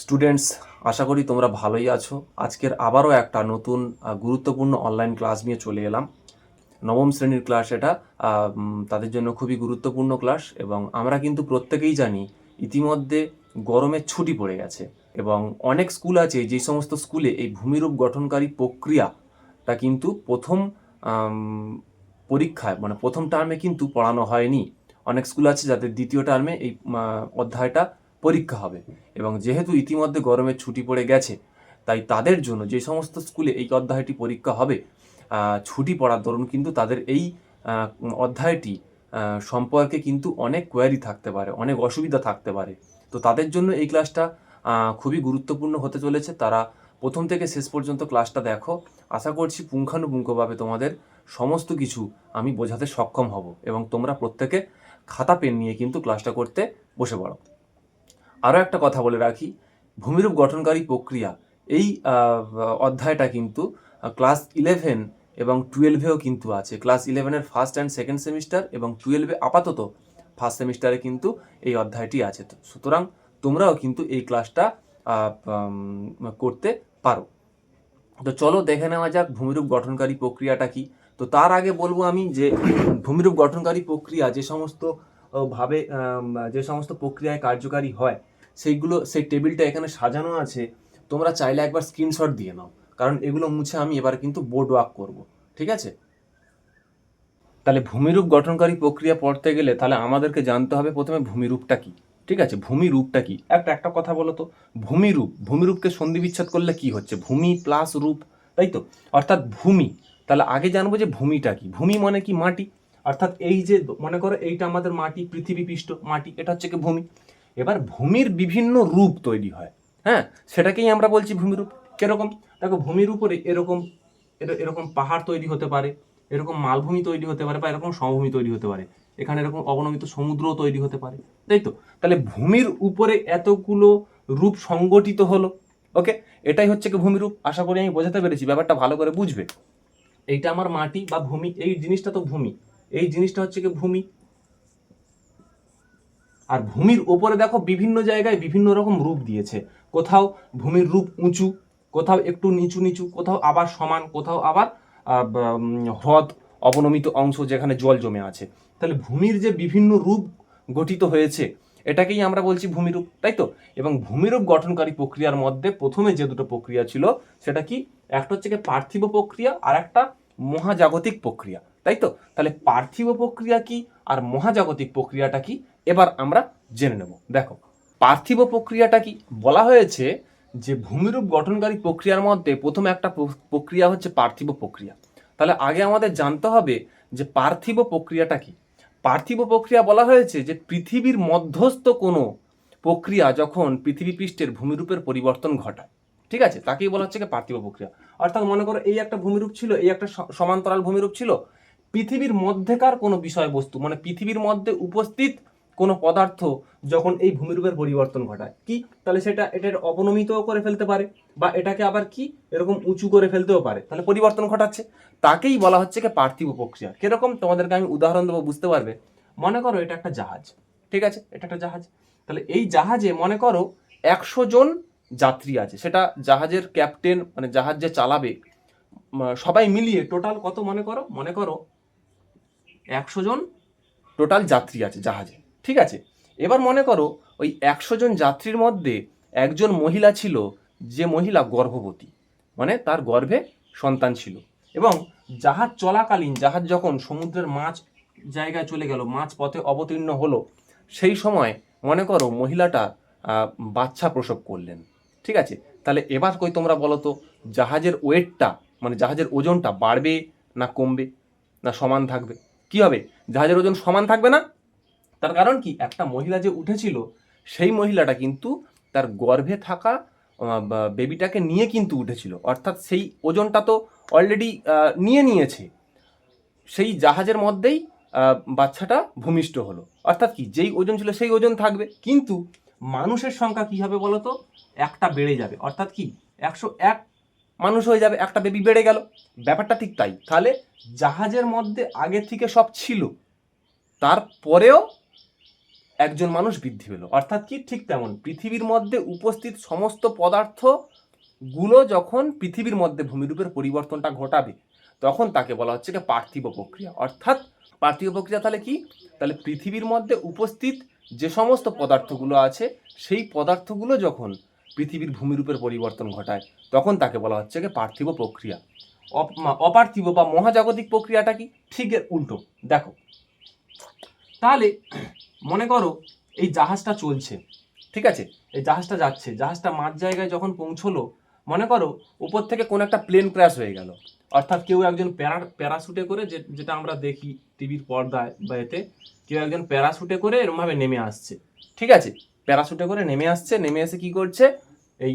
Students আশা করি তোমরা ভালোই আছো। আজকের আবারও একটা নতুন গুরুত্বপূর্ণ অনলাইন ক্লাস নিয়ে চলে এলাম। নবম শ্রেণির ক্লাস এটা তাদের জন্য খুবই গুরুত্বপূর্ণ ক্লাস এবং আমরা কিন্তু প্রত্যেকেই জানি ইতিমধ্যে গরমের ছুটি পড়ে গেছে এবং অনেক স্কুল আছে যে সমস্ত স্কুলে এই ভূমিরূপ গঠনকারী প্রক্রিয়াটা কিন্তু প্রথম পরীক্ষায় মানে প্রথম টার্মে কিন্তু পড়ানো হয়নি। অনেক স্কুল আছে যাদের দ্বিতীয় টার্মে এই অধ্যায়টা পরীক্ষা হবে। এবং যেহেতু ইতিমধ্যে গরমের ছুটি পড়ে গেছে, তাই তাদের জন্য যে সমস্ত স্কুলে এই অধ্যায়টি পরীক্ষা হবে ছুটি পড়ার দরুন কিন্তু তাদের এই অধ্যায়টি সম্পর্কে কিন্তু অনেক কোয়ারি থাকতে পারে, অনেক অসুবিধা থাকতে পারে। তো তাদের জন্য এই ক্লাসটা খুবই গুরুত্বপূর্ণ হতে চলেছে। তারা প্রথম থেকে শেষ পর্যন্ত ক্লাসটা দেখো। আশা করছি পুঙ্খানুপুঙ্খভাবে তোমাদের সমস্ত কিছু আমি বোঝাতে সক্ষম হব এবং তোমরা প্রত্যেকে খাতা, পেন নিয়ে কিন্তু ক্লাসটা করতে বসে পড়ো। আরও একটা কথা বলে রাখি, ভূমিরূপ গঠনকারী প্রক্রিয়া, এই অধ্যায়টা কিন্তু ক্লাস ইলেভেন এবং টুয়েলভেও কিন্তু আছে। ক্লাস ইলেভেনের ফার্স্ট অ্যান্ড সেকেন্ড সেমিস্টার এবং টুয়েলভে আপাতত ফার্স্ট সেমিস্টারে কিন্তু এই অধ্যায়টি আছে। সুতরাং তোমরাও কিন্তু এই ক্লাসটা করতে পারো। তো চলো দেখে নেওয়া যাক ভূমিরূপ গঠনকারী প্রক্রিয়াটা কি। তো তার আগে বলব আমি যে, ভূমিরূপ গঠনকারী প্রক্রিয়া যে সমস্ত ভাবে যে সমস্ত প্রক্রিয়ায় কার্যকারী হয় সেইগুলো, সেই টেবিলটা এখানে সাজানো আছে, তোমরা চাইলে একবার স্ক্রিনশট দিয়ে নাও। কারণ এগুলো মুছে আমি এবার কিন্তু বোর্ড ওয়ার্ক করব, ঠিক আছে? তাহলে ভূমিরূপ গঠনকারী প্রক্রিয়া পড়তে গেলে তাহলে আমাদেরকে জানতে হবে প্রথমে ভূমিরূপটা কি, ঠিক আছে? ভূমিরূপটা কি? একটা একটা কথা বলো তো। ভূমিরূপ, ভূমিরূপকে সন্ধি বিচ্ছেদ করলে কি হচ্ছে? ভূমি প্লাস রূপ, তাই তো? অর্থাৎ ভূমি, তাহলে আগে জানব যে ভূমিটা কি। ভূমি মানে কি? মাটি। অর্থাৎ এই যে, মনে করো এইটা আমাদের মাটি পৃথিবী পৃষ্ঠ মাটি, এটা হচ্ছে কি ভূমি। এবার ভূমির বিভিন্ন রূপ তৈরি হয়। হ্যাঁ? সেটাকেই আমরা বলছি ভূমিরূপ। কীরকম? দেখো ভূমির উপরে এরকম, এর- এরকম পাহাড় তৈরি হতে পারে, এরকম মালভূমি তৈরি হতে পারে বা এরকম সমভূমি তৈরি হতে পারে। এখানে এরকম অবনমিত সমুদ্রও তৈরি হতে পারে। তাই তো? তাহলে ভূমির উপরে এতগুলো রূপ সংগঠিত হলো। ওকে? এটাই হচ্ছে কি ভূমিরূপ? আশা করি আমি বোঝাতে পেরেছি। ব্যাপারটা ভালো করে বুঝবে। এইটা আমার মাটি বা ভূমি। এই জিনিসটা তো ভূমি। এই জিনিসটা হচ্ছে কি ভূমি। আর ভূমির ওপরে দেখো বিভিন্ন জায়গায় বিভিন্ন রকম রূপ দিয়েছে। কোথাও ভূমির রূপ উঁচু, কোথাও একটু নিচু নিচু, কোথাও আবার সমান, কোথাও আবার হ্রদ অবনমিত অংশ যেখানে জল জমে আছে। তাহলে ভূমির যে বিভিন্ন রূপ গঠিত হয়েছে, এটাকেই আমরা বলছি ভূমিরূপ, তাই তো? এবং ভূমিরূপ গঠনকারী প্রক্রিয়ার মধ্যে প্রথমে যে দুটো প্রক্রিয়া ছিল, সেটা কি? একটা হচ্ছে কি পার্থিব প্রক্রিয়া আর একটা মহাজাগতিক প্রক্রিয়া, তাই তো? তাহলে পার্থিব প্রক্রিয়া কি আর মহাজাগতিক প্রক্রিয়াটা কি? এবার আমরা জেনে নেব। দেখো, পার্থিব প্রক্রিয়াটা কি? বলা হয়েছে যে ভূমিরূপ গঠনকারী প্রক্রিয়ার মধ্যে প্রথম একটা প্রক্রিয়া হচ্ছে পার্থিব প্রক্রিয়া। তাহলে আগে আমাদের জানতে হবে যে পার্থিব প্রক্রিয়াটা কি? পার্থিব প্রক্রিয়া বলা হয়েছে যে পৃথিবীর মধ্যস্থ কোনো প্রক্রিয়া যখন পৃথিবী পৃষ্ঠের ভূমিরূপের পরিবর্তন ঘটায়। ঠিক আছে? তাকেই বলা হচ্ছে কি পার্থিব প্রক্রিয়া। অর্থাৎ মনে করো এই একটা ভূমিরূপ ছিল, এই একটা সমান্তরাল ভূমিরূপ ছিল। পৃথিবীর মধ্যেকার কোনো বিষয়বস্তু মানে পৃথিবীর মধ্যে উপস্থিত কোনো পদার্থ যখন এই ভূমিরূপের পরিবর্তন ঘটায়, কি? তাহলে সেটা এটার অপনমিতও করে ফেলতে পারে বা এটাকে আবার কি? এরকম উঁচু করে ফেলতেও পারে। তাহলে পরিবর্তন ঘটাচ্ছে। তাকেই বলা হচ্ছে কি পার্থিব প্রক্রিয়া। কীরকম? তোমাদেরকে আমি উদাহরণ দেবো, বুঝতে পারবে? মনে করো এটা একটা জাহাজ, ঠিক আছে? এটা একটা জাহাজ। তাহলে এই জাহাজে মনে করো একশো জন যাত্রী আছে। সেটা জাহাজের ক্যাপ্টেন মানে জাহাজ যে চালাবে সবাই মিলিয়ে টোটাল কত মনে করো? মনে করো একশো জন টোটাল যাত্রী আছে জাহাজে। ঠিক আছে? এবার মনে করো, ওই একশো জন যাত্রীর মধ্যে একজন মহিলা ছিল, যে মহিলা গর্ভবতী। মানে তার গর্ভে সন্তান ছিল। এবং জাহাজ চলাকালীন, জাহাজ যখন সমুদ্রের মাছ জায়গায় চলে গেল মাছ পথে অবতীর্ণ হলো, সেই সময় মনে করো মহিলাটা বাচ্চা প্রসব করলেন। ঠিক আছে? তাহলে এবার কই তোমরা বলো তো, জাহাজের ওয়েটটা মানে জাহাজের ওজনটা বাড়বে না কমবে, না সমান থাকবে? কি হবে? জাহাজের ওজন সমান থাকবে না? তার কারণ কি? একটা মহিলা যে উঠেছিল, সেই মহিলাটা কিন্তু তার গর্ভে থাকা বেবিটাকে নিয়ে কিন্তু উঠেছিল। অর্থাৎ সেই ওজনটা তো অলরেডি নিয়ে নিয়েছে। সেই জাহাজের মধ্যেই বাচ্চাটা ভূমিষ্ঠ হলো। অর্থাৎ কি? যেই ওজন ছিল সেই ওজন থাকবে। কিন্তু মানুষের সংখ্যা কি হবে বলো তো একটা বেড়ে যাবে। অর্থাৎ কি? একশো এক মানুষ হয়ে যাবে, একটা বেবি বেড়ে গেল। ব্যাপারটা ঠিক তাই। তাহলে জাহাজের মধ্যে আগে থেকে সব ছিল। তারপরেও একজন মানুষ বৃদ্ধি পেল। অর্থাৎ কি? ঠিক তেমন। পৃথিবীর মধ্যে উপস্থিত সমস্ত পদার্থগুলো যখন পৃথিবীর মধ্যে ভূমিরূপের পরিবর্তনটা ঘটাবে, তখন তাকে বলা হচ্ছে কি পার্থিব প্রক্রিয়া। অর্থাৎ পার্থিব প্রক্রিয়া তাহলে কি? তাহলে পৃথিবীর মধ্যে উপস্থিত যে সমস্ত পদার্থগুলো আছে, সেই পদার্থগুলো যখন পৃথিবীর ভূমিরূপের পরিবর্তন ঘটায়, তখন তাকে বলা হচ্ছে কি পার্থিব প্রক্রিয়া। অপার্থিব বা মহাজাগতিক প্রক্রিয়াটা কি? ঠিক উল্টো। দেখো। তাহলে মনে করো এই জাহাজটা চলছে, ঠিক আছে? এই জাহাজটা যাচ্ছে, জাহাজটা মাঝ জায়গায় যখন পৌঁছলো, মনে করো উপর থেকে কোনো একটা প্লেন ক্র্যাশ হয়ে গেল। অর্থাৎ কেউ একজন প্যারা প্যারাশুটে করে যে, যেটা আমরা দেখি টিভির পর্দায় বা এতে, কেউ একজন প্যারাশুটে করে এরমভাবে নেমে আসছে, ঠিক আছে? প্যারাশুটে করে নেমে আসছে, নেমে এসে কি করছে? এই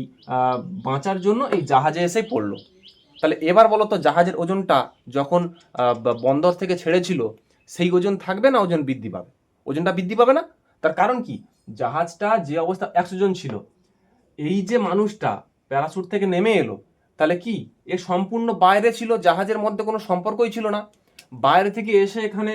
বাঁচার জন্য এই জাহাজে এসে পড়ল। তাহলে এবার বলো তো জাহাজের ওজনটা যখন বন্দর থেকে ছেড়েছিল, সেই ওজন থাকবে না ওজন বৃদ্ধি পাবে? ওজনটা বৃদ্ধি পাবে না। তার কারণ কি? জাহাজটা যে অবস্থা একশো জন ছিল, এই যে মানুষটা প্যারাসুট থেকে নেমে এলো, তাহলে কি এ সম্পূর্ণ বাইরে ছিল? জাহাজের মধ্যে কোনো সম্পর্কই ছিল না। বাইরে থেকে এসে এখানে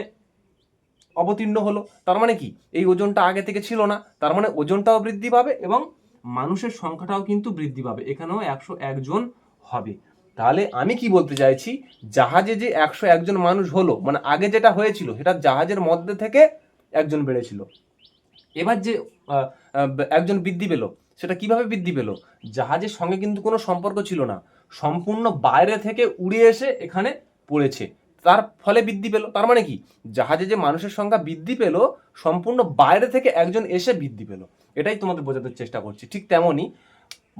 অবতীর্ণ হলো। তার মানে কি? এই ওজনটা আগে থেকে ছিল না। তার মানে ওজনটাও বৃদ্ধি পাবে এবং মানুষের সংখ্যাটাও কিন্তু বৃদ্ধি পাবে। এখানেও একশো একজন হবে। তাহলে আমি কি বলতে চাইছি? জাহাজে যে একশো একজন মানুষ হলো মানে আগে যেটা হয়েছিল, সেটা জাহাজের মধ্যে থেকে একজন বেড়েছিল। এবার যে একজন বৃদ্ধি পেল, সেটা কীভাবে বৃদ্ধি পেল? জাহাজের সঙ্গে কিন্তু কোনো সম্পর্ক ছিল না। সম্পূর্ণ বাইরে থেকে উড়ে এসে এখানে পড়েছে। তার ফলে বৃদ্ধি পেল। তার মানে কি? জাহাজে যে মানুষের সংখ্যা বৃদ্ধি পেল, সম্পূর্ণ বাইরে থেকে একজন এসে বৃদ্ধি পেল। এটাই তোমাদের বোঝাতে চেষ্টা করছি। ঠিক তেমনই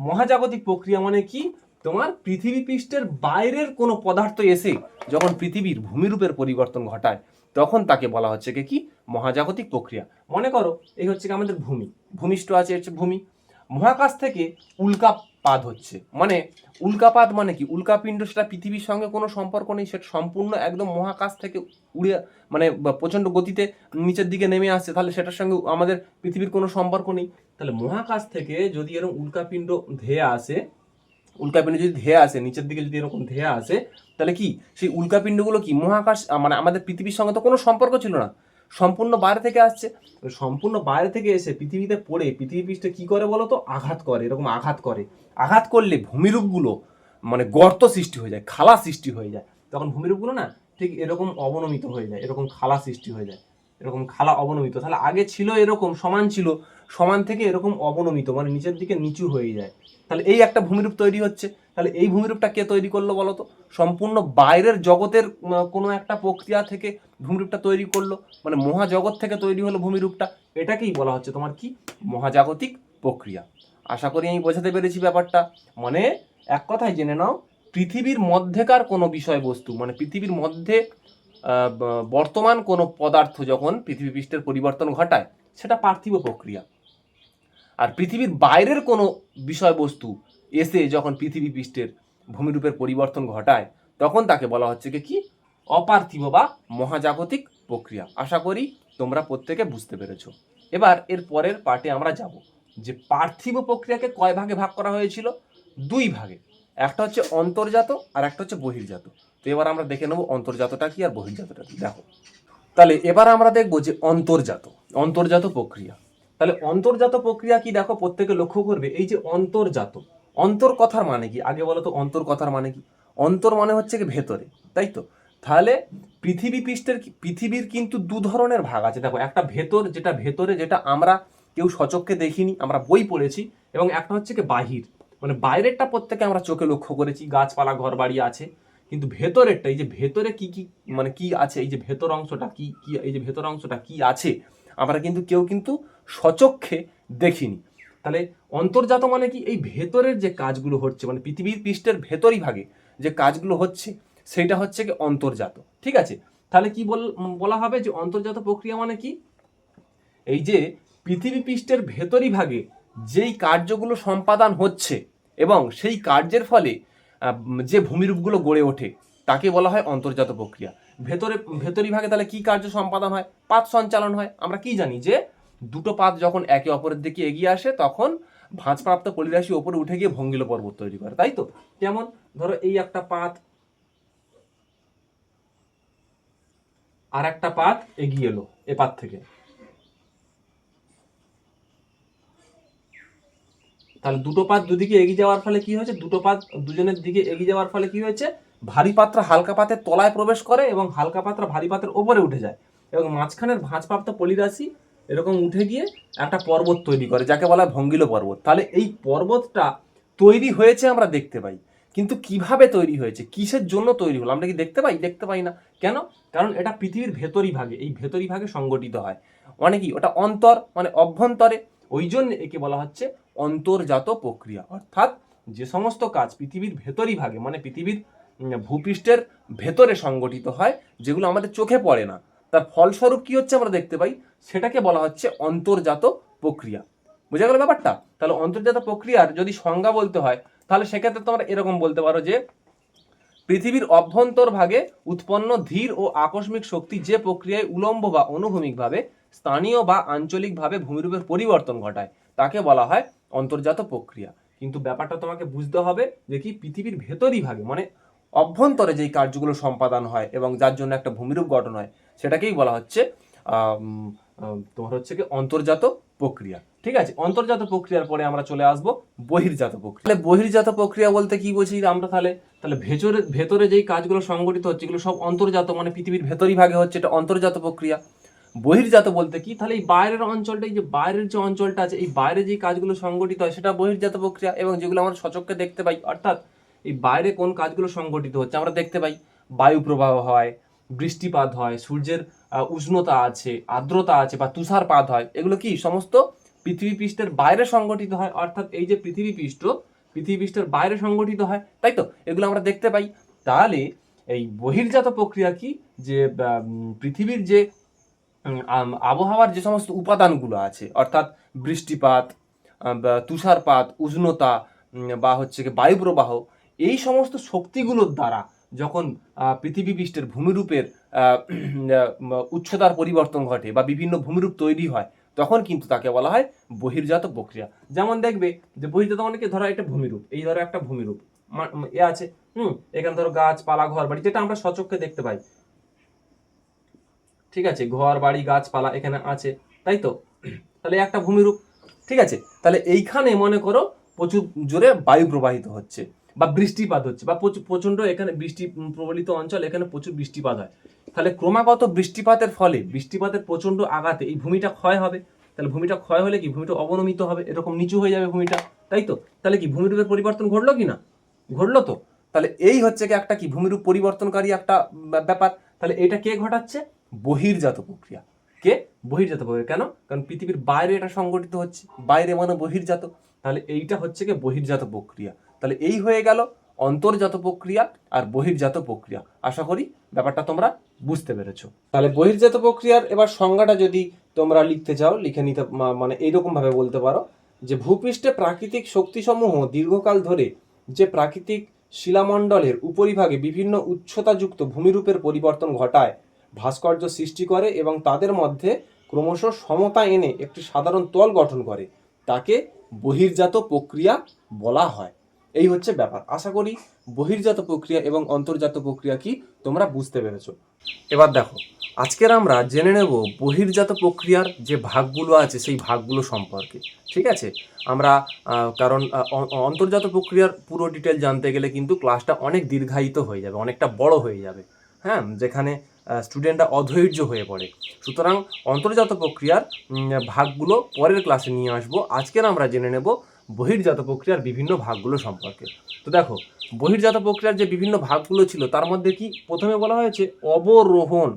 মহাজাগতিক প্রক্রিয়া মানে কি? তোমার পৃথিবী পৃষ্ঠের বাইরের কোনো পদার্থ এসে যখন পৃথিবীর ভূমিরূপের পরিবর্তন ঘটায়, তখন তাকে বলা হচ্ছে কি? মহাজাগতিক প্রক্রিয়া। মনে করো, এই হচ্ছে কি আমাদের ভূমি। ভূমিষ্ঠ আছে হচ্ছে ভূমি। মহাকাশ থেকে উল্কাপাত হচ্ছে। মানে উল্কাপাত মানে কি? উল্কাপিণ্ড, সেটা পৃথিবীর সঙ্গে কোনো সম্পর্ক নেই, সেটা সম্পূর্ণ একদম মহাকাশ থেকে উড়ে মানে প্রচণ্ড গতিতে নিচের দিকে নেমে আসছে। তাহলে সেটার সঙ্গে আমাদের পৃথিবীর কোনো সম্পর্ক নেই। তাহলে মহাকাশ থেকে যদি এরকম উল্কাপিণ্ড ধেয়ে আসে, উল্কাপিণ্ড যদি ধেয়ে আসে, নিচের দিকে যদি এরকম ধেয়ে আসে, তাহলে কি? সেই উল্কাপিণ্ডগুলো কি? মহাকাশ মানে আমাদের পৃথিবীর সঙ্গে তো কোনো সম্পর্ক ছিল না। সম্পূর্ণ বাইরে থেকে আসছে। সম্পূর্ণ বাইরে থেকে এসে পৃথিবীতে পড়ে, পৃথিবী পৃষ্ঠে কি করে বলো তো? আঘাত করে, এরকম আঘাত করে। আঘাত করলে ভূমিরূপগুলো মানে গর্ত সৃষ্টি হয়ে যায়, খালা সৃষ্টি হয়ে যায়। তখন ভূমিরূপগুলো না ঠিক এরকম অবনমিত হয়ে যায়, এরকম খালা সৃষ্টি হয়ে যায়, এরকম খালা অবনমিত। তাহলে আগে ছিল এরকম, সমান ছিল, সমান থেকে এরকম অবনমিত মানে নিচের দিকে নিচু হয়ে যায়। তাহলে এই একটা ভূমিরূপ তৈরি হচ্ছে। তাহলে এই ভূমিরূপটা কে তৈরি করল বলো তো? সম্পূর্ণ বাইরের জগতের কোনো একটা প্রক্রিয়া থেকে ভূমিরূপটা তৈরি করল। মানে মহাজগৎ থেকে তৈরি হলো ভূমিরূপটা। এটাকেই বলা হচ্ছে তোমার কি? মহাজাগতিক প্রক্রিয়া। আশা করি আমি বোঝাতে পেরেছি ব্যাপারটা। মানে এক কথায় জেনে নাও, পৃথিবীর মধ্যেকার কোনো বিষয়বস্তু মানে পৃথিবীর মধ্যে বর্তমান কোনো পদার্থ যখন পৃথিবী পৃষ্ঠের পরিবর্তন ঘটায়, সেটা পার্থিব প্রক্রিয়া। আর পৃথিবীর বাইরের কোনো বিষয়বস্তু এসে যখন পৃথিবী পৃষ্ঠের ভূমিরূপের পরিবর্তন ঘটায়, তখন তাকে বলা হচ্ছে কি অপার্থিব বা মহাজাগতিক প্রক্রিয়া। আশা করি তোমরা প্রত্যেকে বুঝতে পেরেছ। এবার এর পরের পার্টে আমরা যাব, যে পার্থিব প্রক্রিয়াকে কয় ভাগে ভাগ করা হয়েছিল? দুই ভাগে। একটা হচ্ছে অন্তর্জাত আর একটা হচ্ছে বহির্জাত। তো এবার আমরা দেখে নেব অন্তর্জাতটা কি আর বহির্জাতটা কি। দেখো, তাহলে এবার আমরা দেখব যে অন্তর্জাত অন্তর্জাত প্রক্রিয়া। তাহলে অন্তর্জাত প্রক্রিয়া কি দেখো, প্রত্যেকে লক্ষ্য করবে, এই যে অন্তর্জাত অন্তর কথার মানে কি? আগে বলো তো অন্তর কথার মানে কি? অন্তর মানে হচ্ছে কি ভেতরে, তাই তো? তাহলে পৃথিবী পৃষ্ঠের পৃথিবীর কিন্তু দু ধরনের ভাগ আছে। দেখো, একটা ভেতর, যেটা ভেতরে, যেটা আমরা কেউ সচক্ষে দেখিনি, আমরা বই পড়েছি, এবং একটা হচ্ছে কি বাহির। মানে বাইরেরটা প্রত্যেকে আমরা চোখে লক্ষ্য করেছি, গাছপালা ঘর বাড়ি আছে, কিন্তু ভেতরেরটা, এই যে ভেতরে কি কি মানে কি আছে, এই যে ভেতর অংশটা কি কি, এই যে ভেতর অংশটা কি আছে, আমরা কিন্তু কেউ কিন্তু সচক্ষে দেখিনি। তাহলে অন্তর্জাত মানে কি? এই ভেতরের যে কাজগুলো হচ্ছে মানে পৃথিবীর পৃষ্ঠের ভেতরই ভাগে যে কাজগুলো হচ্ছে সেইটা হচ্ছে কি অন্তর্জাত। ঠিক আছে? তাহলে কি বল, বলা হবে যে অন্তর্জাত প্রক্রিয়া মানে কি? এই যে পৃথিবী পৃষ্ঠের ভেতরই ভাগে যেই কার্যগুলো সম্পাদন হচ্ছে এবং সেই কার্যের ফলে যে ভূমিরূপগুলো গড়ে ওঠে, তাকে বলা হয় অন্তর্জাত প্রক্রিয়া। ভেতরে ভেতরি ভাগে তাহলে কি কার্য সম্পাদন হয়? পাত সঞ্চালন হয়। আমরা কি জানি যে দুটো পাত যখন একে অপরের দিকে এগিয়ে আসে, তখন ভাঁজপ্রাপ্ত কলিরাশি ওপরে উঠে গিয়ে ভঙ্গিল পর্বত তৈরি করে, তাই তো? যেমন ধরো এই একটা পাত আর একটা পাত এগিয়ে এলো এ পাত থেকে। তাহলে দুটো পাত দুদিকে এগিয়ে যাওয়ার ফলে কি হয়েছে? দুটো পাত দুজনের দিকে এগিয়ে যাওয়ার ফলে কি হয়েছে? ভারী পাত্র হালকা পাতের তলায় প্রবেশ করে এবং হালকা পাত্র ভারী পাতের ওপরে উঠে যায় এবং মাঝখানের ভাঁজপ্রাপ্ত পলিরাশি এরকম উঠে গিয়ে একটা পর্বত তৈরি করে, যাকে বলা হয় ভঙ্গিল পর্বত। তাহলে এই পর্বতটা তৈরি হয়েছে আমরা দেখতে পাই। কিন্তু কীভাবে তৈরি হয়েছে? কিসের জন্য তৈরি হলো? আমরা কি দেখতে পাই? দেখতে পাই না। কেন? কারণ এটা পৃথিবীর ভেতরি ভাগে এই ভেতরি ভাগে সংগঠিত হয়। কি ওটা অন্তর মানে অভ্যন্তরে। ওই জন্য একে বলা হচ্ছে অন্তর্জাত প্রক্রিয়া। অর্থাৎ যে সমস্ত কাজ পৃথিবীর ভেতরি ভাগে মানে পৃথিবীর ভূপৃষ্ঠের ভেতরে সংগঠিত হয়, যেগুলো আমাদের চোখে পড়ে না তার ফলস্বরূপ কি হচ্ছে আমরা দেখতে পাই? সেটাকে বলা হচ্ছে অন্তর্জাত প্রক্রিয়া। বুঝা গেল ব্যাপারটা? তাহলে অন্তর্জাত প্রক্রিয়ার যদি সংজ্ঞা বলতে হয়, তাহলে সেক্ষেত্রে তোমরা এরকম বলতে পারো যে, পৃথিবীর অভ্যন্তর ভাগে উৎপন্ন ধীর ও আকস্মিক শক্তি যে প্রক্রিয়ায় উলম্ব বা অনুভূমিকভাবে, স্থানীয় বা আঞ্চলিকভাবে ভূমিরূপের পরিবর্তন ঘটায়, তাকে বলা হয় অন্তর্জাত প্রক্রিয়া। কিন্তু ব্যাপারটা তোমাকে বুঝতে হবে যে কি পৃথিবীর ভেতরই ভাগে মানে অভ্যন্তরে যেই কার্যগুলো সম্পাদন হয় এবং যার জন্য একটা ভূমিরূপ গঠন হয় সেটাকেই বলা হচ্ছে তোমার হচ্ছে কি অন্তর্জাত প্রক্রিয়া। ঠিক আছে? অন্তর্জাত প্রক্রিয়ার পরে আমরা চলে আসব বহির্জাত প্রক্রিয়া। তাহলে বহির্জাত প্রক্রিয়া বলতে কি বুঝি আমরা তাহলে? তাহলে ভেতরে ভেতরে যেই কাজগুলো সংগঠিত হচ্ছে, এগুলো সব অন্তর্জাত মানে পৃথিবীর ভেতরই ভাগে হচ্ছে, এটা অন্তর্জাত প্রক্রিয়া। বহির্জাত বলতে কি? তাহলে এই বাইরের অঞ্চলটা, এই যে বাইরের যে অঞ্চলটা আছে, এই বাইরে যে কাজগুলো সংগঠিত হয়, সেটা বহির্জাত প্রক্রিয়া এবং যেগুলো আমরা সচক্ষে দেখতে পাই, অর্থাৎ এই বাইরে কোন কাজগুলো সংগঠিত হচ্ছে, আমরা দেখতে পাই বায়ু প্রবাহ হয় বৃষ্টিপাত হয়, সূর্যের উষ্ণতা আছে, আর্দ্রতা আছে বা তুষারপাত হয়, এগুলো কি সমস্ত পৃথিবী পৃষ্ঠের বাইরে সংগঠিত হয়? অর্থাৎ এই যে পৃথিবী পৃষ্ঠ, পৃথিবী পৃষ্ঠের বাইরে সংগঠিত হয়, তাই তো? এগুলো আমরা দেখতে পাই। তাহলে এই বহির্জাত প্রক্রিয়া কি? যে পৃথিবীর যে আবহাওয়ার যে সমস্ত উপাদানগুলো আছে, অর্থাৎ বৃষ্টিপাত তুষারপাত, উষ্ণতা বা হচ্ছে কি বায়ু প্রবাহ এই সমস্ত শক্তিগুলোর দ্বারা যখন পৃথিবী পৃষ্ঠের ভূমিরূপের উচ্চতার পরিবর্তন ঘটে বা বিভিন্ন ভূমিরূপ তৈরি হয়, তখন কিন্তু তাকে বলা হয় বহির্জাত প্রক্রিয়া যেমন দেখবে যে বহির্জাত অনেকে ধরো একটা ভূমিরূপ, এই ধরো একটা ভূমিরূপ এ আছে, হুম, এখানে ধরো গাছপালা ঘর বাড়ি, যেটা আমরা সচক্ষে দেখতে পাই। ঠিক আছে, ঘর, বাড়ি গাছপালা এখানে আছে, তাই তো? তাহলে একটা ভূমিরূপ, ঠিক আছে? তাহলে এইখানে মনে করো প্রচুর জোরে বায়ু প্রবাহিত হচ্ছে। বা বৃষ্টিপাত হচ্ছে, বা প্রচুর প্রচণ্ড এখানে বৃষ্টি প্রবলিত অঞ্চল, এখানে প্রচুর বৃষ্টিপাত হয়। তাহলে ক্রমাগত বৃষ্টিপাতের ফলে, বৃষ্টিপাতের প্রচণ্ড আঘাতে এই ভূমিটা ক্ষয় হবে। তাহলে ভূমিটা ক্ষয় হলে কি ভূমিটা অবনমিত হবে? এরকম নিচু হয়ে যাবে ভূমিটা, তাই তো? তাহলে কি ভূমিরূপের পরিবর্তন ঘটলো কি না? ঘটলো তো। তাহলে এই হচ্ছে কি একটা কি ভূমিরূপ পরিবর্তনকারী একটা ব্যাপার। তাহলে এটা কে ঘটাচ্ছে? বহির্জাত প্রক্রিয়া। কে? বহির্জাত প্রক্রিয়া। কেন? কারণ পৃথিবীর বাইরে এটা সংগঠিত হচ্ছে। বাইরে মানে বহির্জাত। তাহলে এইটা হচ্ছে কি বহির্জাত প্রক্রিয়া। তাহলে এই হয়ে গেল অন্তর্জাত প্রক্রিয়া আর বহির্জাত প্রক্রিয়া। আশা করি ব্যাপারটা তোমরা বুঝতে পেরেছ। তাহলে বহির্জাত প্রক্রিয়ার এবার সংজ্ঞাটা যদি তোমরা লিখতে চাও, লিখে নিতে মানে এইরকম ভাবে বলতে পারো যে ভূপৃষ্ঠে প্রাকৃতিক শক্তিসমূহ দীর্ঘকাল ধরে যে প্রাকৃতিক শিলামণ্ডলের উপরিভাগে বিভিন্ন উচ্চতাযুক্ত ভূমিরূপের পরিবর্তন ঘটায়, ভাস্কর্য সৃষ্টি করে এবং তাদের মধ্যে ক্রমশ সমতা এনে একটি সাধারণ তল গঠন করে, তাকে বহির্জাত প্রক্রিয়া বলা হয়। এই হচ্ছে ব্যাপার। আশা করি বহির্জাত প্রক্রিয়া এবং অন্তর্জাত প্রক্রিয়া কি তোমরা বুঝতে পেরেছ। এবার দেখো, আজকের আমরা জেনে নেব বহির্জাত প্রক্রিয়ার যে ভাগগুলো আছে, সেই ভাগগুলো সম্পর্কে। ঠিক আছে? আমরা কারণ অন্তর্জাত প্রক্রিয়ার পুরো ডিটেল জানতে গেলে কিন্তু ক্লাসটা অনেক দীর্ঘায়িত হয়ে যাবে, অনেকটা বড় হয়ে যাবে। হ্যাঁ? যেখানে স্টুডেন্টরা অধৈর্য হয়ে পড়ে। সুতরাং অন্তর্জাত প্রক্রিয়ার ভাগগুলো পরের ক্লাসে নিয়ে আসব। আজকের আমরা জেনে নেব বহির্জাত প্রক্রিয়ার বিভিন্ন ভাগগুলো সম্পর্কে। তো দেখো, বহির্জাত প্রক্রিয়ার যে বিভিন্ন ভাগগুলো ছিল, তার মধ্যে কি প্রথমে বলা হয়েছে অবরোহণ।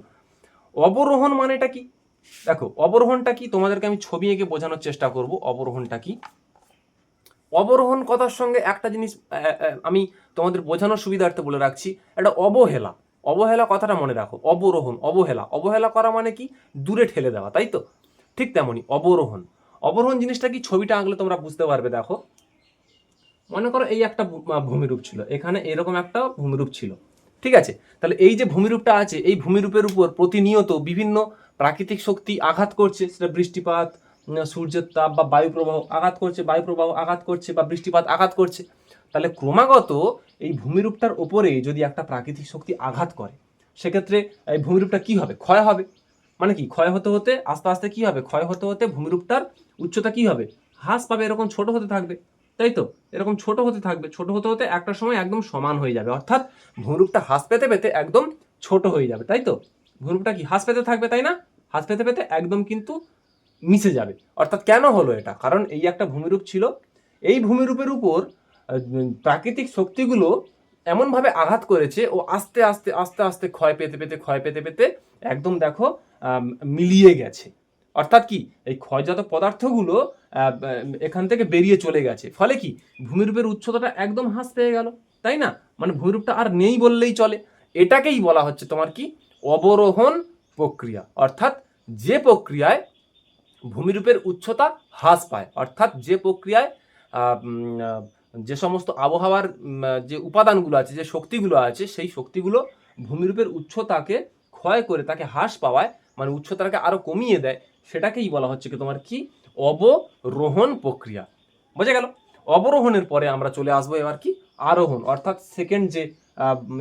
অবরোহণ মানেটা কি? দেখো, অবরোহণটা কি? তোমাদেরকে আমি ছবি এঁকে বোঝানোর চেষ্টা করব, অবরোহণটা কি? অবরোহণ কথার সঙ্গে একটা জিনিস আমি তোমাদের বোঝানোর সুবিধার্থে বলে রাখছি একটা অবহেলা। অবহেলা কথাটা মনে রাখো, অবরোহণ, অবহেলা। অবহেলা করা মানে কি? দূরে ঠেলে দেওয়া, তাই তো? ঠিক তেমনই, অবরোহণ। অবরোহণ জিনিসটা কি ছবিটা আঁকলে তোমরা বুঝতে পারবে, দেখো। মনে করো এই একটা ভূমিরূপ ছিল, এখানে এরকম একটা ভূমিরূপ ছিল। ঠিক আছে? তাহলে এই যে ভূমিরূপটা আছে, এই ভূমিরূপের উপর প্রতিনিয়ত বিভিন্ন প্রাকৃতিক শক্তি আঘাত করছে, সেটা বৃষ্টিপাত সূর্যের তাপ বা বায়ু প্রবাহ আঘাত করছে, বায়ু প্রবাহ আঘাত করছে বা বৃষ্টিপাত আঘাত করছে। তাহলে ক্রমাগত এই ভূমিরূপটার ওপরে যদি একটা প্রাকৃতিক শক্তি আঘাত করে, সেক্ষেত্রে এই ভূমিরূপটা কি হবে? ক্ষয় হবে। মানে কি? ক্ষয় হতে হতে আস্তে আস্তে কি হবে? ক্ষয় হতে হতে ভূমিরূপটার উচ্চতা কি হবে? হ্রাস পাবে এরকম ছোট হতে থাকবে, তাই তো? এরকম ছোট হতে থাকবে, ছোট হতে হতে একটা সময় একদম সমান হয়ে যাবে। অর্থাৎ ভূমিরূপটা হাস পেতে পেতে একদম ছোট হয়ে যাবে, তাই তো? ভূমিরূপটা কি? হাস পেতে থাকবে, তাই না? হাস পেতে পেতে একদম কিন্তু মিশে যাবে। অর্থাৎ কেন হলো এটা? কারণ এই একটা ভূমিরূপ ছিল। এই ভূমিরূপের উপর প্রাকৃতিক শক্তিগুলো এমনভাবে আঘাত করেছে, ও আস্তে আস্তে আস্তে আস্তে ক্ষয় পেতে পেতে, ক্ষয় পেতে পেতে একদম দেখো মিলিয়ে গেছে। অর্থাৎ কি? এই ক্ষয়জাত পদার্থগুলো এখান থেকে বেরিয়ে চলে গেছে। ফলে কি? ভূমিরূপের উচ্চতাটা একদম হ্রাস পেয়ে গেল, তাই না? মানে ভূমিরূপটা আর নেই বললেই চলে। এটাকেই বলা হচ্ছে তোমার কি? অবরোহণ প্রক্রিয়া। অর্থাৎ যে প্রক্রিয়ায় ভূমিরূপের উচ্চতা হ্রাস পায়, অর্থাৎ যে প্রক্রিয়ায় যে সমস্ত আবহাওয়ার যে উপাদানগুলো আছে, যে শক্তিগুলো আছে, সেই শক্তিগুলো ভূমিরূপের উচ্চতাকে ক্ষয় করে, তাকে হ্রাস পাওয়ায় মানে উচ্চতাকে আরও কমিয়ে দেয়, সেটাকেই বলা হচ্ছে কি তোমার কি? অবরোহণ প্রক্রিয়া। বোঝা গেল? অবরোহণের পরে আমরা চলে আসব এবার কি? আরোহণ, অর্থাৎ সেকেন্ড যে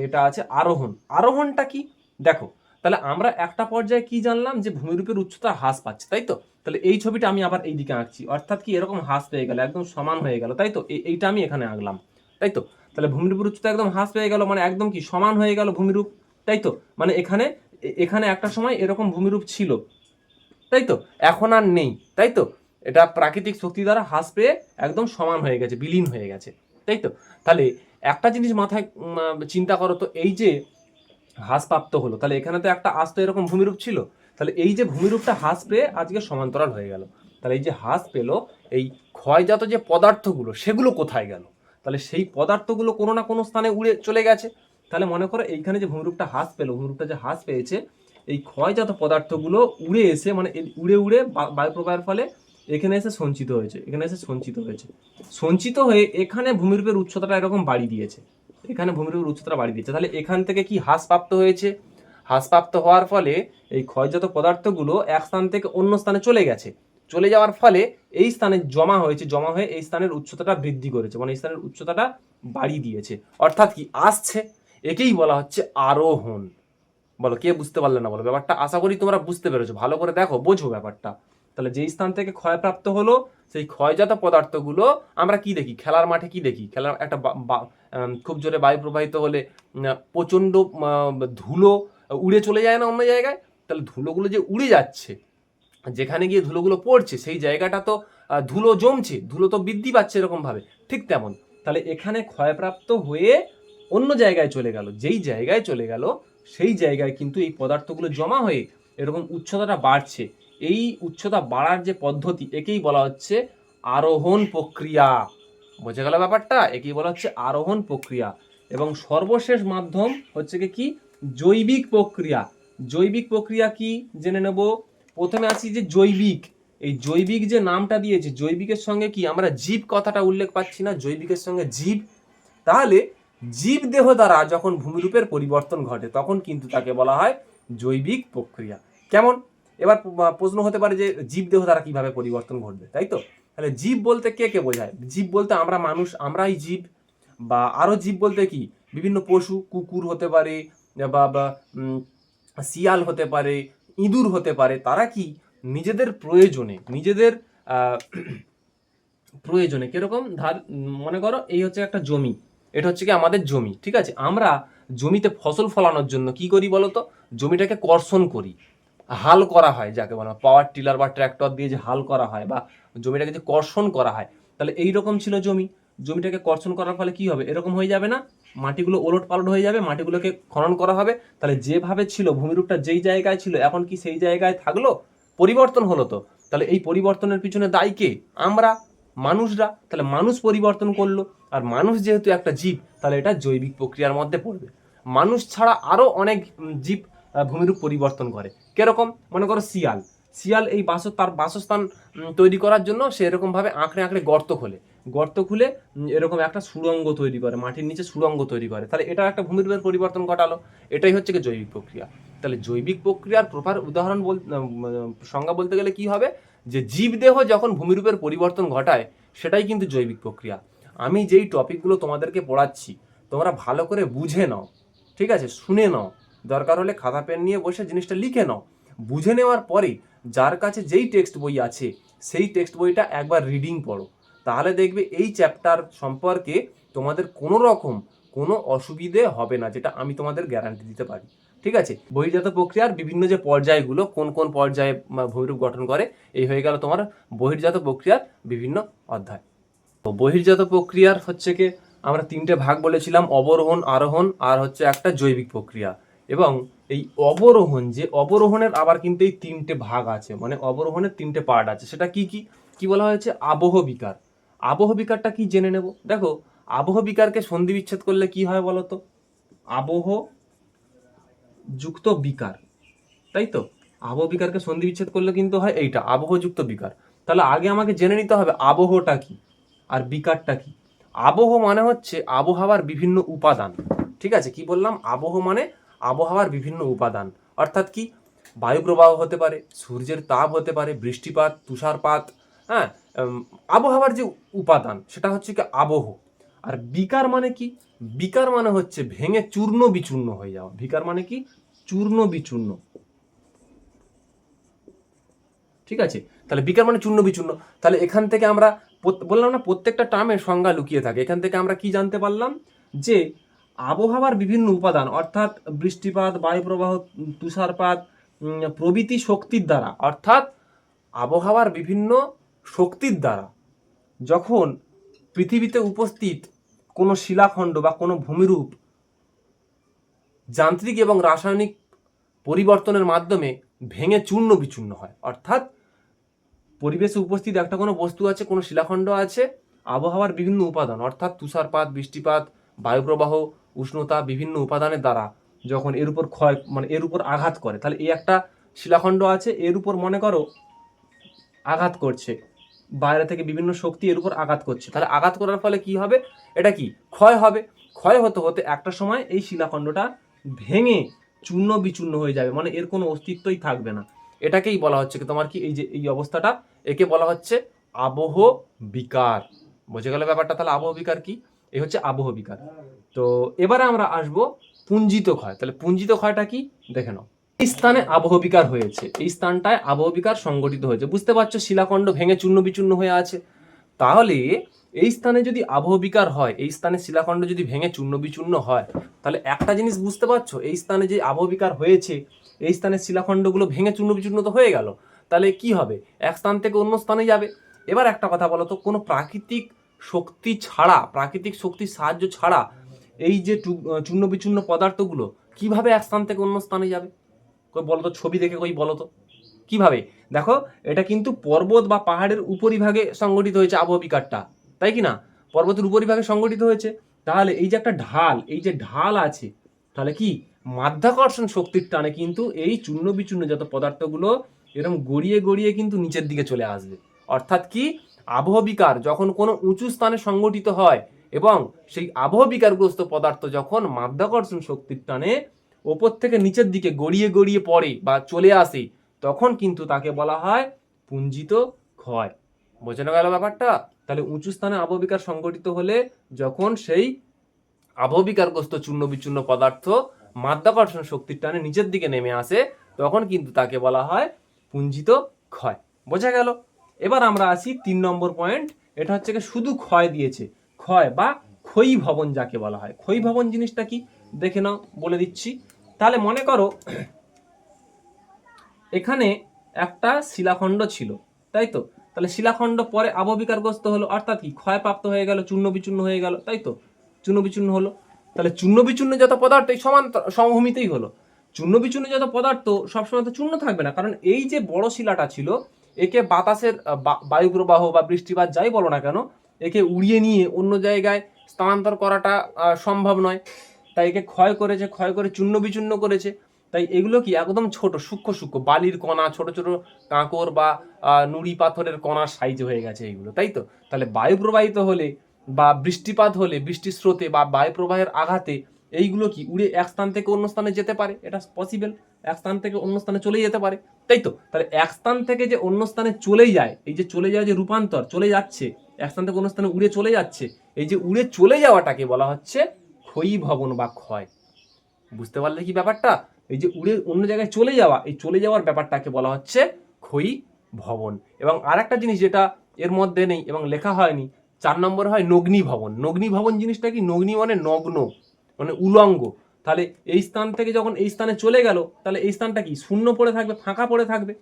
এটা আছে আরোহণ। আরোহণটা কি? দেখো, তাহলে আমরা একটা পর্যায়ে কি জানলাম? যে ভূমিরূপের উচ্চতা হ্রাস পাচ্ছে, তাই তো? তাহলে এই ছবিটা আমি আবার এই দিকে আঁকছি। অর্থাৎ কি এরকম হ্রাস পেয়ে গেল, একদম সমান হয়ে গেল, তাই তো? এইটা আমি এখানে আঁকলাম, তাই তো? তাহলে ভূমিরূপের উচ্চতা একদম হ্রাস পেয়ে গেল মানে একদম কি সমান হয়ে গেল ভূমিরূপ, তাই তো? মানে এখানে এখানে একটা সময় এরকম ভূমিরূপ ছিল, তাই তো? এখন আর নেই, তাই তো? এটা প্রাকৃতিক শক্তি দ্বারা হ্রাস পেয়ে একদম সমান হয়ে গেছে, বিলীন হয়ে গেছে, তাই তো? তাহলে একটা জিনিস মাথায় চিন্তা করো তো, এই যে হ্রাসপ্রাপ্ত হলো, তাহলে এখানে তো একটা আস্ত এরকম ভূমিরূপ ছিল তাহলে এই যে ভূমিরূপটা হ্রাস পেয়ে আজকে সমান্তরাল হয়ে গেল। তাহলে এই যে হ্রাস পেল, এই ক্ষয়জাত যে পদার্থগুলো, সেগুলো কোথায় গেল? তাহলে সেই পদার্থগুলো কোনো না কোনো স্থানে উড়ে চলে গেছে। তাহলে মনে করো এইখানে যে ভূমিরূপটা হ্রাস পেল, ভূমিরূপটা যে হ্রাস পেয়েছে, এই ক্ষয়জাত পদার্থগুলো উড়ে এসে মানে উড়ে উড়ে বা- বায়ু প্রবাহের ফলে এখানে এসে সঞ্চিত হয়েছে, এখানে এসে সঞ্চিত হয়েছে। সঞ্চিত হয়ে এখানে ভূমিরূপের উচ্চতাটা এরকম বাড়ি দিয়েছে। এখানে ভূমিরূপের উচ্চতা বাড়ি দিয়েছে। তাহলে এখান থেকে কি হ্রাসপ্রাপ্ত হয়েছে? হ্রাসপ্রাপ্ত হওয়ার ফলে এই ক্ষয়জাত পদার্থগুলো এক স্থান থেকে অন্য স্থানে চলে গেছে। চলে যাওয়ার ফলে এই স্থানে জমা হয়েছে, জমা হয়ে এই স্থানের উচ্চতাটা বৃদ্ধি করেছে মানে এই স্থানের উচ্চতাটা বাড়িয়ে দিয়েছে। অর্থাৎ কি আসছে? একেই বলা হচ্ছে আরোহণ। বলো, কে বুঝতে পারলে না বলো? ব্যাপারটা আশা করি তোমরা বুঝতে পেরেছ। ভালো করে দেখো, বোঝো ব্যাপারটা। তাহলে যেই স্থান থেকে ক্ষয়প্রাপ্ত হলো, সেই ক্ষয়জাত পদার্থগুলো আমরা কি দেখি? খেলার মাঠে কি দেখি? খেলার একটা খুব জোরে বায়ু প্রবাহিত হলে প্রচণ্ড ধুলো উড়ে চলে যায় না অন্য জায়গায়, তাহলে ধুলোগুলো যে উড়ে যাচ্ছে, যেখানে গিয়ে ধুলোগুলো পড়ছে, সেই জায়গাটা তো ধুলো জমছে, ধুলো তো বৃদ্ধি পাচ্ছে এরকমভাবে, ঠিক তেমন। তাহলে এখানে ক্ষয়প্রাপ্ত হয়ে অন্য জায়গায় চলে গেল, যেই জায়গায় চলে গেল, সেই জায়গায় কিন্তু এই পদার্থগুলো জমা হয়ে এরকম উচ্চতাটা বাড়ছে। এই উচ্চতা বাড়ার যে পদ্ধতি, একেই বলা হচ্ছে আরোহণ প্রক্রিয়া। বোঝা গেল ব্যাপারটা? একেই বলা হচ্ছে আরোহণ প্রক্রিয়া। এবং সর্বশেষ মাধ্যম হচ্ছে কি কি? জৈবিক প্রক্রিয়া। জৈবিক প্রক্রিয়া কি? জেনে নেব। প্রথমে আসি যে জৈবিক। এই জৈবিক যে নামটা দিয়েছে, জৈবিকের সঙ্গে কি? আমরা জীব কথাটা উল্লেখ পাচ্ছি না, জৈবিকের সঙ্গে জীব। তাহলে জীব দেহ দ্বারা যখন ভূমিরূপের পরিবর্তন ঘটে, তখন কিন্তু তাকে বলা হয় জৈবিক প্রক্রিয়া। কেমন? এবার প্রশ্ন হতে পারে যে জীব দেহ দ্বারা কীভাবে পরিবর্তন ঘটবে, তাই তো? তাহলে জীব বলতে কে কে বোঝায়? জীব বলতে আমরা মানুষ, আমরাই জীব। বা আরও জীব বলতে কি? বিভিন্ন পশু, কুকুর হতে পারে বা শিয়াল হতে পারে, ইঁদুর হতে পারে, তারা কি নিজেদের প্রয়োজনে নিজেদের প্রয়োজনে কীরকম? ধার, মনে করো এই হচ্ছে একটা জমি, এটা হচ্ছে কি আমাদের জমি, ঠিক আছে? আমরা জমিতে ফসল ফলানোর জন্য কি করি বলতো? জমিটাকে কর্ষণ করি, হাল করা হয় যাকে বলা পাওয়ার টিলার বা ট্র্যাক্টর দিয়ে যে হাল করা হয় বা জমিটাকে যে কর্ষণ করা হয়, তাহলে এই রকম ছিল জমি, জমিটাকে কর্ষণ করার ফলে কি হবে? এরকম হয়ে যাবে না? মাটিগুলো ওলট পালট হয়ে যাবে, মাটিগুলোকে খনন করা হবে। তাহলে যেভাবে ছিল, ভূমিরূপটা যেই জায়গায় ছিল, এখন কি সেই জায়গায় থাকল? পরিবর্তন হলো তো। তাহলে এই পরিবর্তনের পিছনে দায়ী কে? আমরা, মানুষরা। তাহলে মানুষ পরিবর্তন করল। আর মানুষ যেহেতু একটা জীব, তাহলে এটা জৈবিক প্রক্রিয়ার মধ্যে পড়বে। মানুষ ছাড়া আরও অনেক জীব ভূমিরূপ পরিবর্তন করে। কীরকম? মনে করো শিয়াল। শিয়াল এই বাস তার বাসস্থান তৈরি করার জন্য সে এরকমভাবে আঁকড়ে আঁকড়ে গর্ত খোলে। গর্ত খুলে এরকম একটা সুড়ঙ্গ তৈরি করে, মাটির নিচে সুড়ঙ্গ তৈরি করে। তাহলে এটা একটা ভূমিরূপের পরিবর্তন ঘটালো। এটাই হচ্ছে জৈবিক প্রক্রিয়া। তাহলে জৈবিক প্রক্রিয়ার প্রপার উদাহরণ বল সংজ্ঞা বলতে গেলে কি হবে? যে জীবদেহ যখন ভূমিরূপের পরিবর্তন ঘটায়, সেটাই কিন্তু জৈবিক প্রক্রিয়া। আমি যেই টপিকগুলো তোমাদেরকে পড়াচ্ছি, তোমরা ভালো করে বুঝে নাও, ঠিক আছে? শুনে নাও। দরকার হলে খাতা পেন নিয়ে বসে জিনিসটা লিখে নাও। বুঝে নেওয়ার পরে যার কাছে যেই টেক্সট বই আছে, সেই টেক্সট বইটা একবার রিডিং পড়ো। তাহলে দেখবে এই চ্যাপ্টার সম্পর্কে তোমাদের কোনো রকম কোনো অসুবিধে হবে না যেটা আমি তোমাদের গ্যারান্টি দিতে পারি। ঠিক আছে? বহির্জাত প্রক্রিয়ার বিভিন্ন যে পর্যায়গুলো কোন কোন পর্যায়ে আহ, ভূমিরূপ গঠন করে এই হয়ে গেল তোমার বহির্জাত প্রক্রিয়ার বিভিন্ন অধ্যায়। তো বহির্জাত প্রক্রিয়ার হচ্ছে কি আমরা তিনটে ভাগ বলেছিলাম অবরোহণ আরোহণ আর হচ্ছে একটা জৈবিক প্রক্রিয়া। এবং এই অবরোহণ যে অবরোহণের আবার কিন্তু এই তিনটে ভাগ আছে মানে অবরোহণের তিনটে পার্ট আছে। সেটা কি কি? কি বলা হয়েছে? আবহ বিকার। আবহ বিকারটা কি জেনে নেব? দেখো, আবহ বিকারকে সন্ধি বিচ্ছেদ করলে কি হয় বলো তো? আবহ যুক্ত বিকার, তাই তো? আবহ বিকারকে সন্ধি বিচ্ছেদ করলে কিন্তু হয় এইটা আবহযুক্ত বিকার। তাহলে আগে আমাকে জেনে নিতে হবে আবহটা কি আর বিকারটা কি। আবহ মানে হচ্ছে আবহাওয়ার বিভিন্ন উপাদান, ঠিক আছে? কি বললাম? আবহ মানে আবহাওয়ার বিভিন্ন উপাদান। অর্থাৎ কি? বায়ু প্রবাহ হতে পারে, সূর্যের তাপ হতে পারে, বৃষ্টিপাত, তুষারপাত হ্যাঁ? আবহাওয়ার যে উপাদান, সেটা হচ্ছে কি আবহ। আর বিকার মানে কি? বিকার মানে হচ্ছে ভেঙে চূর্ণ বিচূর্ণ হয়ে যাওয়া। বিকার মানে কি? চূর্ণ বিচূর্ণ ঠিক আছে? তাহলে বিকার মানে চূর্ণ বিচূর্ণ তাহলে এখান থেকে আমরা বললাম না, প্রত্যেকটা টার্মের সংজ্ঞা লুকিয়ে থাকে। এখান থেকে আমরা কি জানতে পারলাম? যে আবহাওয়ার বিভিন্ন উপাদান, অর্থাৎ বৃষ্টিপাত, বায়ুপ্রবাহ, তুষারপাত প্রভৃতি শক্তির দ্বারা, অর্থাৎ আবহাওয়ার বিভিন্ন শক্তির দ্বারা। যখন পৃথিবীতে উপস্থিত কোনো শিলাখণ্ড বা কোনো ভূমিরূপ যান্ত্রিক এবং রাসায়নিক পরিবর্তনের মাধ্যমে ভেঙে চূর্ণ বিচূর্ণ হয়, অর্থাৎ পরিবেশে উপস্থিত একটা কোনো বস্তু আছে, কোনো শিলাখণ্ড আছে, আবহাওয়ার বিভিন্ন উপাদান, অর্থাৎ তুষারপাত, বৃষ্টিপাত, বায়ুপ্রবাহ, উষ্ণতা বিভিন্ন উপাদানের দ্বারা যখন এর উপর ক্ষয় মানে এর উপর আঘাত করে, তাহলে এই একটা শিলাখণ্ড আছে, এর উপর মনে করো আঘাত করছে। বাইরে থেকে বিভিন্ন শক্তি এর উপর আঘাত করছে। তাহলে আঘাত করার ফলে কি হবে? এটা কি? ক্ষয় হবে। ক্ষয় হতে হতে একটা সময় এই শিলাখণ্ডটা ভেঙে চূর্ণ বিচূর্ণ হয়ে যাবে। মানে এর কোনো অস্তিত্বই থাকবে না। এটাকেই বলা হচ্ছে কি তোমার কি? এই যে, এই অবস্থাটা, একে বলা হচ্ছে আবহ বিকার। বুঝে গেল ব্যাপারটা? তাহলে আবহ বিকার কি? এই হচ্ছে আবহ বিকার। তো এবারে আমরা আসব পুঞ্জিত ক্ষয়। তাহলে পুঞ্জিত ক্ষয়টা কি? দেখে নাও। এই স্থানে আবহ বিকার হয়েছে। এই স্থানটায় আবহ বিকার সংগঠিত হয়েছে। বুঝতে পারছ? শিলাখণ্ড ভেঙে চূর্ণ বিচূর্ণ হয়ে আছে। তাহলে এই স্থানে যদি আবহ বিকার হয়, এই স্থানে শিলাখণ্ড যদি ভেঙে চূর্ণ বিচূর্ণ হয়, তাহলে একটা জিনিস বুঝতে পারছ? এই স্থানে যে আবহ বিকার হয়েছে, এই স্থানে শিলাখণ্ডগুলো ভেঙে চূর্ণ বিচূর্ণ তো হয়ে গেল। তাহলে কি হবে? এক স্থান থেকে অন্য স্থানে যাবে। এবার একটা কথা বলো তো, কোনো প্রাকৃতিক শক্তি ছাড়া, প্রাকৃতিক শক্তির সাহায্য ছাড়া এই যে চূর্ণ বিচূর্ণ পদার্থগুলো কীভাবে এক স্থান থেকে অন্য স্থানে যাবে? কই বলো তো, ছবি দেখে কই বলো তো? কীভাবে? দেখো, এটা কিন্তু পর্বত বা পাহাড়ের উপরিভাগে সংগঠিত হয়েছে আবহবিকারটা তাই কি না? পর্বতের উপরিভাগে সংগঠিত হয়েছে। তাহলে এই যে একটা ঢাল, এই যে ঢাল আছে, তাহলে কি? মাধ্যাকর্ষণ শক্তির টানে কিন্তু এই চূর্ণ বিচূর্ণ যত পদার্থগুলো এরকম গড়িয়ে গড়িয়ে কিন্তু নিচের দিকে চলে আসবে। অর্থাৎ কি? আবহবিকার যখন কোনো উঁচু স্থানে সংগঠিত হয় এবং সেই আবহবিকারগ্রস্ত পদার্থ যখন মাধ্যাকর্ষণ শক্তির টানে ওপর থেকে নিচের দিকে গড়িয়ে গড়িয়ে পড়ে বা চলে আসে, তখন কিন্তু তাকে বলা হয় পুঞ্জিত ক্ষয়। বোঝানো গেল ব্যাপারটা? তাহলে উঁচু স্থানে আবহবিকার সংগঠিত হলে যখন সেই আবহবিকারগ্রস্ত চূর্ণ বিচূর্ণ পদার্থ মাধ্যাকর্ষণ শক্তির টানে নিচের দিকে নেমে আসে, তখন কিন্তু তাকে বলা হয় পুঞ্জিত ক্ষয়। বোঝা গেল? এবার আমরা আসি তিন নম্বর পয়েন্ট। এটা হচ্ছে শুধু ক্ষয় দিয়েছে, ক্ষয় বা ক্ষয়ী ভবন যাকে বলা হয়। ক্ষয়ী ভবন জিনিসটা কি? দেখে নাও, বলে দিচ্ছি। তাহলে মনে করো এখানে একটা শিলাখণ্ড ছিল তাই তো? তাহলে শিলাখণ্ড পরে আবহবিকারগ্রস্ত হলো অর্থাৎ কি? ক্ষয়প্রাপ্ত হয়ে গেল চূর্ণ বিচূর্ণ হয়ে গেল তাই তো? চূর্ণ বিচূর্ণ হলো। তাহলে চূর্ণ বিচূর্ণ যত পদার্থ এই সমান সমভূমিতেই হলো। চূর্ণ বিচূর্ণ যত পদার্থ সবসময় তো চূর্ণ থাকবে না কারণ এই যে বড় শিলাটা ছিল একে বাতাসের আহ, বা- বায়ু প্রবাহ বা বৃষ্টিপাত যাই বলো না কেন একে উড়িয়ে নিয়ে অন্য জায়গায় স্থানান্তর করাটা সম্ভব নয়। তাই একে ক্ষয় করেছে, ক্ষয় করে চূর্ণ বিচূর্ণ করেছে। তাই এগুলো কি একদম ছোট, সূক্ষ্ম সূক্ষ্ম। বালির কণা, ছোট ছোট কাঁকর বা নুড়ি পাথরের কণার সাইজ হয়ে গেছে এইগুলো তাই তো? তাহলে বায়ু প্রবাহিত হলে বা বৃষ্টিপাত হলে বৃষ্টির স্রোতে বা বায়ু প্রবাহের আঘাতে এইগুলো কি উড়ে এক স্থান থেকে অন্য স্থানে যেতে পারে? এটা পসিবল এক স্থান থেকে অন্য স্থানে চলে যেতে পারে, তাই তো? তাহলে এক স্থান থেকে যে অন্য স্থানে চলেই যায়, এই যে চলে যায় যে রূপান্তর, চলে যাচ্ছে, এক স্থান থেকে অন্য স্থানে উড়ে চলে যাচ্ছে, এই যে উড়ে চলে যাওয়াটাকে বলা হচ্ছে ক্ষয়ী ভবন বা ক্ষয়। বুঝতে পারলে কি ব্যাপারটা? এই যে উড়ে অন্য জায়গায় চলে যাওয়া, এই চলে যাওয়ার ব্যাপারটাকে বলা হচ্ছে ক্ষয়ী ভবন। এবং আর একটা জিনিস যেটা এর মধ্যে নেই এবং লেখা হয়নি, চার নম্বরে হয় নগ্নি ভবন। নগ্নি ভবন জিনিসটা কি? নগ্নি মানে নগ্ন মানে উলঙ্গ। তাহলে এই স্থান থেকে যখন এই স্থানে চলে গেল, তাহলে এই স্থানটা কি? শূন্য পড়ে থাকবে, ফাঁকা পড়ে থাকবে?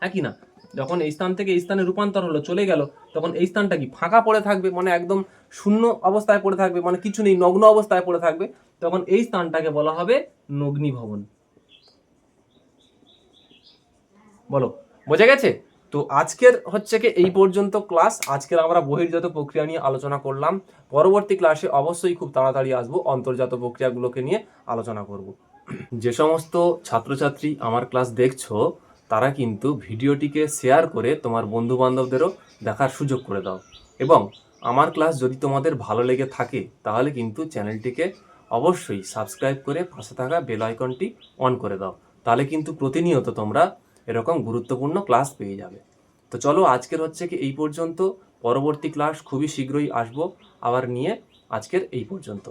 হ্যাঁ কি না? যখন এই স্থান থেকে এই স্থানে রূপান্তর হলো, চলে গেল, তখন এই স্থানটা কি? ফাঁকা পড়ে থাকবে মানে একদম শূন্য অবস্থায় পড়ে থাকবে মানে কিছু নেই, নগ্ন অবস্থায় পড়ে থাকবে, তখন এই স্থানটাকে বলা হবে নগ্নি ভবন। বলো, বোঝা গেছে? তো আজকের হচ্ছে কি এই পর্যন্ত ক্লাস আজকের আমরা বহির্জাত প্রক্রিয়া নিয়ে আলোচনা করলাম। পরবর্তী ক্লাসে অবশ্যই খুব তাড়াতাড়ি আসব, অন্তর্জাত প্রক্রিয়াগুলোকে নিয়ে আলোচনা করব। যে সমস্ত ছাত্রছাত্রী আমার ক্লাস দেখছ, তারা কিন্তু ভিডিওটিকে শেয়ার করে তোমার বন্ধু বান্ধবদেরও দেখার সুযোগ করে দাও। এবং আমার ক্লাস যদি তোমাদের ভালো লেগে থাকে, তাহলে কিন্তু চ্যানেলটিকে অবশ্যই সাবস্ক্রাইব করে পাশে থাকা বেল আইকনটি অন করে দাও। তাহলে কিন্তু প্রতিনিয়ত তোমরা এরকম গুরুত্বপূর্ণ ক্লাস পেয়ে যাবে। তো চলো আজকের হচ্ছে কি এই পর্যন্ত। পরবর্তী ক্লাস খুবই শীঘ্রই আসব। আবার নিয়ে আজকের এই পর্যন্ত।